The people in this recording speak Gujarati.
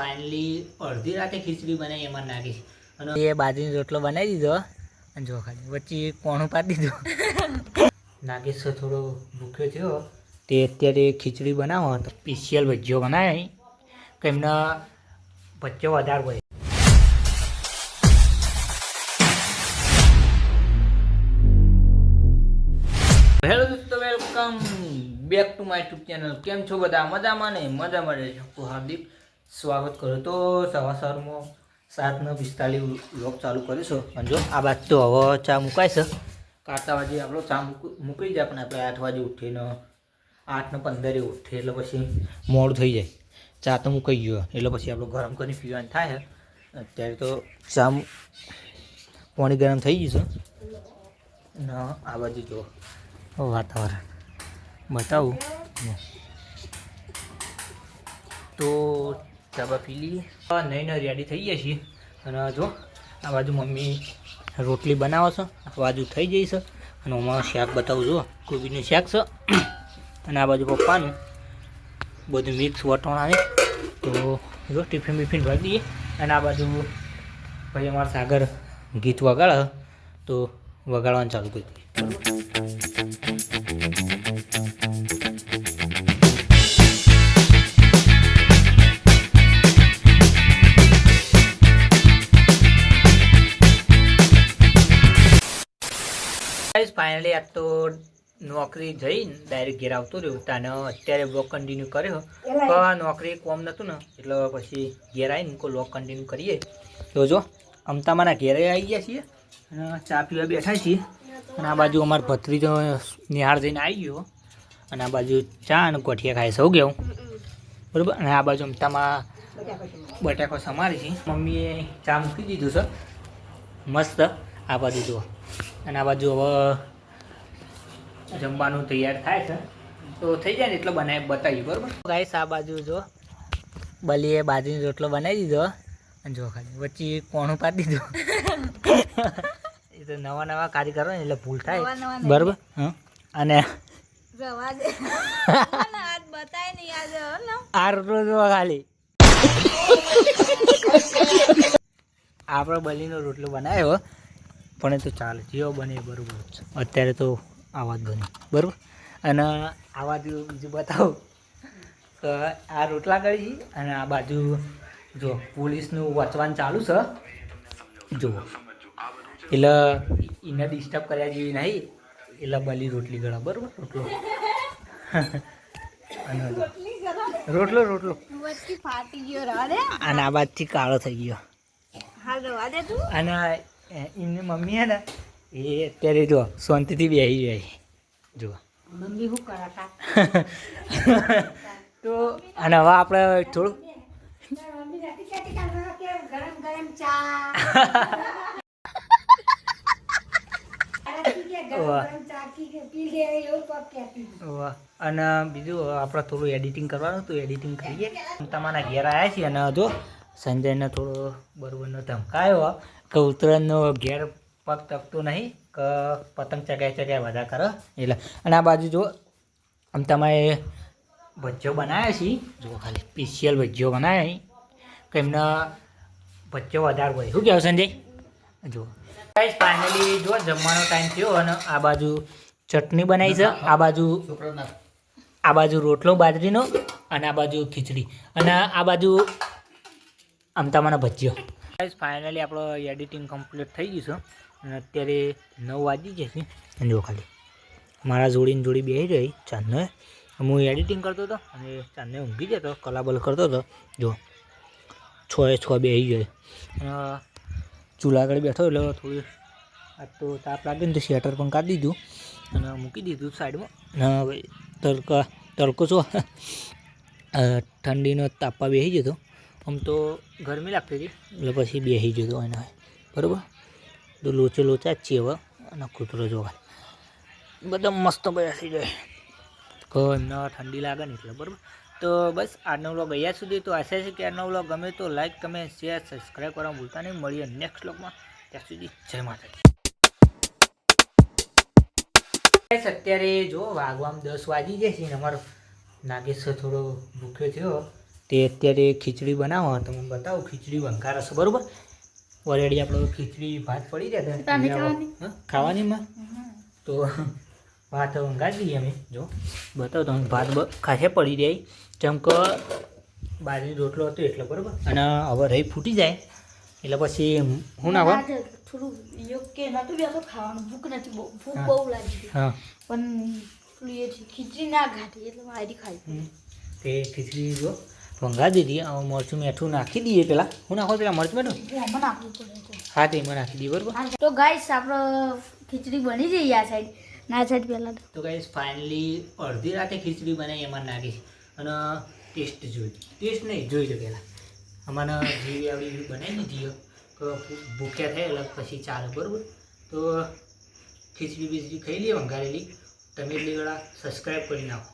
ફાઇનલી અડધી રાતે ખીચડી બનાવી એમાં નાખીશ. અને એ બાજરીનો રોટલો બનાવી દીધો અને જો ખાલી વચ્ચે કોણું પાડી દીધું. નાગેશ થોડો ભૂખ્યો થયો. તે અત્યારે ખીચડી બનાવો તો સ્પેશિયલ ભજીયો બનાવે. કે એમના ભજીયો વધારે હોય. હેલો દોસ્તો welcome back to my YouTube channel કેમ છો બધા? મજામાં ને? મજામાં રહેજો. હાર્દિક સ્વાગત કરું તો સવા સવારમાં સાતને પિસ્તાલીસ વ્લોગ ચાલુ કરીશું. અને જો આ બાદ તો હવે ચા મુકાય છે. કાઢતા વાગે આપણો ચા મૂક- જાય, પણ આપણે આઠ વાગે ઉઠીને, આઠને પંદરે ઉઠીએ, એટલે પછી મોડું થઈ જાય. ચા તો મૂકાઈ ગયો એટલે પછી આપણું ગરમ કરીને પીવાનું થાય. અત્યારે તો ચા પાણી ગરમ થઈ ગયું છે. ને આ બાજુ જો વાતાવરણ. બતાવું. તો ચાબા પી લઈએ. નહીં રેડી થઈ ગયા છીએ. અને જો, આ બાજુ મમ્મી રોટલી બનાવો છો. આ બાજુ થઈ જઈ છે. અને આમાં શાક બતાવું જો કોબીનું શાક છે. અને આ બાજુ પપ્પાનું. બધું મિક્સ વટોણા છે તો જો ટિફિન બિફિન ભરી દઈએ. અને આ બાજુ ભાઈ અમારા સાગર ગીત વગાડે તો વગાડવાનું ચાલુ કરી દઈએ. ફાઇનલી આ તો નોકરી જઈને ડાયરેક્ટ ઘેર આવતો રહ્યો. તાને અત્યારે વોક કન્ટિન્યુ કર્યો. તો આ નોકરી કોમ નહોતું ને એટલે પછી ઘેર આવીને કોઈ વોક કન્ટિન્યુ કરીએ. તો જો અમતામાના ઘેરે આવી ગયા છીએ અને ચા પીવા બેઠા છીએ. અને આ બાજુ અમારો ભત્રીજો નિહાળ જઈને આવી ગયો. અને આ બાજુ ચા અને ગોઠિયા ખાય સૌ ગયો. બરાબર? અને આ બાજુ અમતામાં બટાકો સમારી છે. મમ્મીએ ચા મૂકી દીધું છે. મસ્ત. આ બાજુ જુઓ. અને આ બાજુ હવે જમવાનું તૈયાર થાય છે. તો થઈ જાય ને એટલો બનાવી બતાવી બરાબર? ગાઈસ આ બાજુ જો બલીએ બાજરીનો રોટલો બનાવી દીધો. અને જો ખાલી વચ્ચે કોણું પાડી દીધું. એ તો નવા નવા કારીગરો ને એટલે ભૂલ થાય. બરાબર? હા? અને આ રોટલો જો ખાલી. આપણે બલીનો રોટલો બનાવ્યો. પણ એ તો ચાલે જેવો બને એ બરાબર છે. અત્યારે તો આવા જ બની બરાબર? અને આ બાજુ બીજું બતાવું. તો આ રોટલા કરી અને આ બાજુ જો પોલીસનું વચવાન ચાલુ છે. જુઓ એટલે એને ડિસ્ટર્બ કર્યા જેવી નહીં એટલે બલી રોટલી ગળા બરાબર? રોટલો. અને. રોટલો રોટલો. અને આ બાજથી કાળો થઈ ગયો. અને એમની મમ્મી હે ને એ અત્યારે જો શાંતિથી બેસી જાય જો. મમ્મી શું કરાતા તો અને હવે આપણે થોડું. અને બીજું આપણે થોડું એડિટિંગ કરવાનું હતું એડિટિંગ કરીએ. તમારા ઘેર આવ્યા છીએ અને જો સંજયને થોડો બરોબરનો ધમકાયો. કે ઉત્તરાયણનો ઘેર પગ તકતો નહીં, કે પતંગ ચગાય ચગાય બધા કરો. એટલે, અને આ બાજુ જો આમ તમારે ભજીયો બનાવ્યા છીએ જો ખાલી સ્પેશિયલ ભજીયો બનાવ્યા કે એમના ભજીયો વધારે હોય. શું કહેવું સંજય? જો ગાઈસ ફાઇનલી જો જમવાનો ટાઈમ થયો અને આ બાજુ ચટણી બનાવી છે. આ બાજુ આ બાજુ રોટલો, બાજરીનો અને આ બાજુ ખીચડી. અને આ બાજુ આમ અમતામાના ભજીયો. ગાઈસ ફાઇનલી આપણો એડિટિંગ કમ્પ્લીટ થઈ ગયું છે. અને અત્યારે નવ વાગી ગયા અને જો ખાલી મારા જોડીને જોડી બેસી રહી, ચાંદને. હું એડિટિંગ કરતો હતો અને ચાંદને ઊંઘી જતો, કલાબલ કરતો હતો. જો છ એ છ બેસી ગયો. અને ચૂલા આગળ બેઠો એટલે થોડી આ તો તાપ લાગે ને તો શેટર પણ કાઢી દીધું. અને મૂકી દીધું સાઈડમાં. અને તડકા, તડકો છો. ઠંડીનો તાપવા બેસી જતો. આમ તો ગરમી લાગતી હતી. એટલે પછી બેસી જતો એના બરાબર? તો લોચો લોચા જ છીએ હવે. અને કૂતરો જોવા. બધા મસ્ત બેસી જાય. તો એમને ઠંડી લાગે ને એટલે, બરાબર? તો બસ આજનો વ્લોગ અહીંયા સુધી. તો આશા છે કે આજનો વ્લોગ ગમે તો લાઈક કમેન્ટ શેર સબસ્ક્રાઈબ કરવા ભૂલતા નહીં. મળીએ નેક્સ્ટ વ્લોગમાં. ત્યાં સુધી જય માતાજી. અત્યારે જો વાગવામાં દસ વાગી જશે ને અમારો. નાગેશ થોડો ભૂખ્યો થયો. તે અત્યારે ખીચડી બનાવો તમને બતાવું ખીચડી વંકાર હશે બરાબર? ઓલરેડી આપણો ખીચડી ભાત પડી રહ્યા હતા. ખાવાની? માં? તો ભાત વંગારી દઈએ અમે જો. બતાવો તમે ભાત ખાસે પડી જાય જેમ કે બાજરી રોટલો હતો એટલો બરાબર? અને હવે રહી ફૂટી જાય. એટલે પછી હું નાખો થોડું યોગ્ય નતું બેસો ખાવાનું ભૂખ નથી બહુ ભૂખ. બહુ લાગી હા. પણ એ ખીચડી ના ઘાટી એટલે મારી ખાઈ તે ખીચડી જો વંગારી દીધી હવે મરચું મીઠું નાખી દઈએ પેલા. હું નાખો પેલા મરચું મેઠું? હું તે એમાં નાખી દઈએ બરોબર? તો ગાઈસ આપણો ખીચડી બની જઈ આ સાઈડ ના સાઈડ પહેલાં તો. ગાઈસ ફાઇનલી અડધી રાતે ખીચડી બનાવી એમાં નાખી. અને ટેસ્ટ જોઈ. ટેસ્ટ નહીં જોઈ લો પહેલાં અમારા જીવી આવી બનાવી દીધી તો ભૂખ્યા થાય એટલે પછી ચાલે બરાબર? તો ખીચડી બીચડી ખાઈ લઈએ વંગારેલી તમે એટલી વેળા સબસ્ક્રાઈબ કરી નાખો.